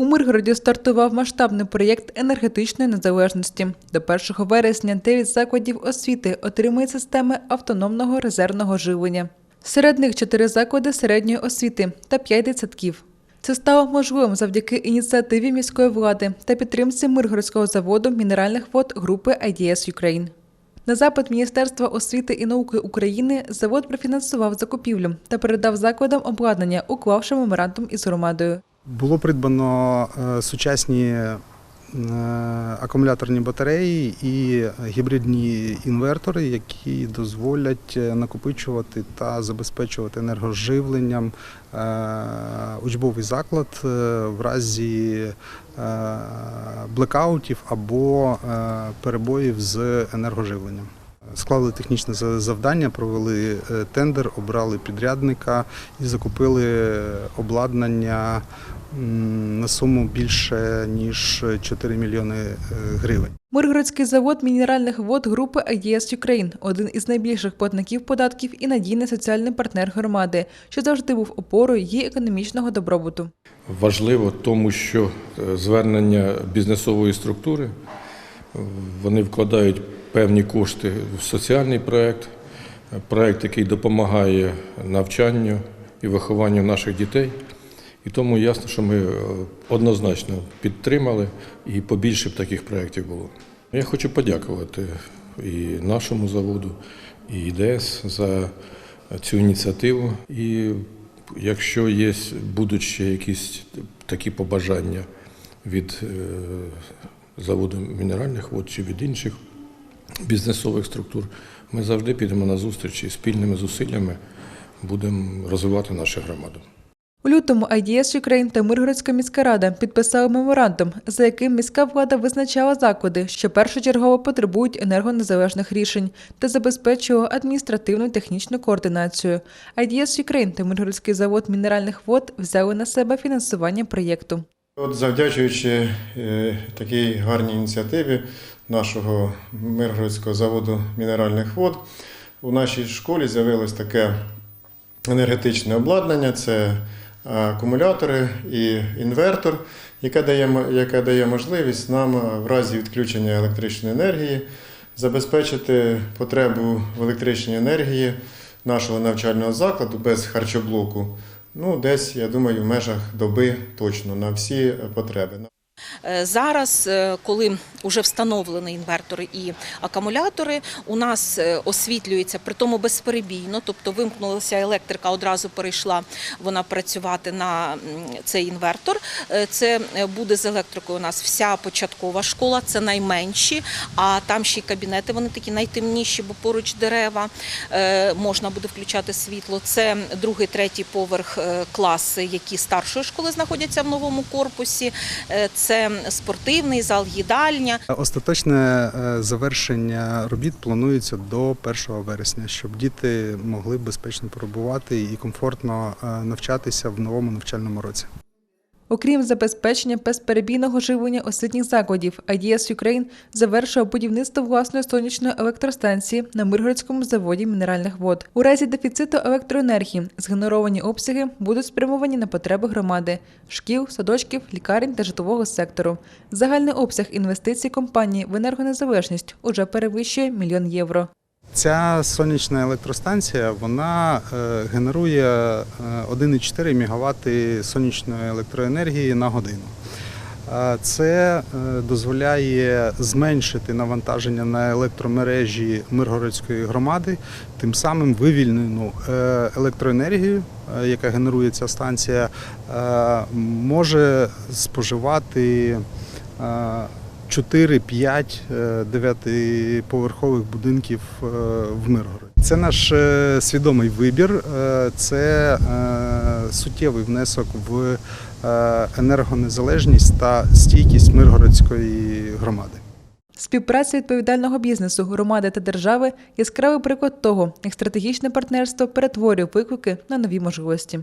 У Миргороді стартував масштабний проєкт енергетичної незалежності. До 1 вересня 9 закладів освіти отримують системи автономного резервного живлення. Серед них 4 заклади середньої освіти та 5 дитсадків. Це стало можливим завдяки ініціативі міської влади та підтримці Миргородського заводу мінеральних вод групи IDS Ukraine. На запит Міністерства освіти і науки України завод профінансував закупівлю та передав закладам обладнання, уклавши меморандум із громадою. Було придбано е, сучасні е, акумуляторні батареї і гібридні інвертори, які дозволять е, накопичувати та забезпечувати енергоживленням учбовий заклад в разі блекаутів або перебоїв з енергоживленням. Склали технічне за- завдання, провели тендер, обрали підрядника і закупили обладнання на суму більше ніж 4 мільйони е, гривень. Миргородський завод мінеральних вод групи IDS Ukraine – один із найбільших платників податків і надійний соціальний партнер громади, що завжди був опорою її економічного добробуту. Важливо тому, що е, звернення бізнесової структури е, вони вкладають певні кошти в соціальний проект, проект, який допомагає навчанню і вихованню наших дітей. І тому ясно, що ми е, однозначно підтримали і побільше б таких проєктів було. Я хочу подякувати і нашому заводу, і ІДС за цю ініціативу. І якщо є, будуть ще якісь такі побажання від е, заводу мінеральних вод чи від інших бізнесових структур, ми завжди підемо на зустріч і спільними зусиллями будемо розвивати нашу громаду. У лютому IDS Ukraine та Миргородська міська рада підписали меморандум, за яким міська влада визначала заклади, що першочергово потребують енергонезалежних рішень та забезпечувала адміністративну технічну координацію. IDS Ukraine та Миргородський завод мінеральних вод взяли на себе фінансування проєкту. От завдячуючи е, такій гарній ініціативі нашого Миргородського заводу мінеральних вод, у нашій школі з'явилось таке енергетичне обладнання. Це акумулятори і інвертор, яке дає, яке дає можливість нам в разі відключення електричної енергії забезпечити потребу в електричній енергії нашого навчального закладу без харчоблоку. Ну, десь, я думаю, в межах доби точно на всі потреби. Е, Зараз, е, коли вже встановлені інвертори і акумулятори, у нас е, освітлюється при тому безперебійно, тобто вимкнулася електрика, одразу перейшла вона працювати на цей інвертор. Е, Це е, буде з електрикою у нас вся початкова школа, це найменші, а там ще й кабінети, вони такі найтемніші, бо поруч дерева. Можна буде включати світло. Це другий, третій поверх класи, які старшої школи знаходяться в новому корпусі. Це спортивний зал, їдальня. Остаточне е, завершення робіт планується до 1 вересня, щоб діти могли безпечно перебувати і комфортно е, навчатися в новому навчальному році. Окрім забезпечення безперебійного живлення освітніх закладів, IDS Ukraine завершує будівництво власної сонячної електростанції на Миргородському заводі мінеральних вод. У разі дефіциту електроенергії згенеровані обсяги будуть спрямовані на потреби громади, шкіл, садочків, лікарень та житлового сектору. Загальний обсяг інвестицій компанії в енергонезалежність уже перевищує мільйон євро. Ця сонячна електростанція вона е, генерує е, 1,4 МВт сонячної електроенергії на годину. Е, Це е, дозволяє зменшити навантаження на електромережі Миргородської громади, тим самим вивільнену е, електроенергію, е, яка генерує ця станція, е, може споживати е, 4-5 е, дев'ятиповерхових будинків е, в Миргороді. Це наш е, свідомий вибір, це суттєвий внесок в енергонезалежність та стійкість Миргородської громади. Співпраця відповідального бізнесу, громади та держави яскравий приклад того, як стратегічне партнерство перетворює виклики на нові можливості.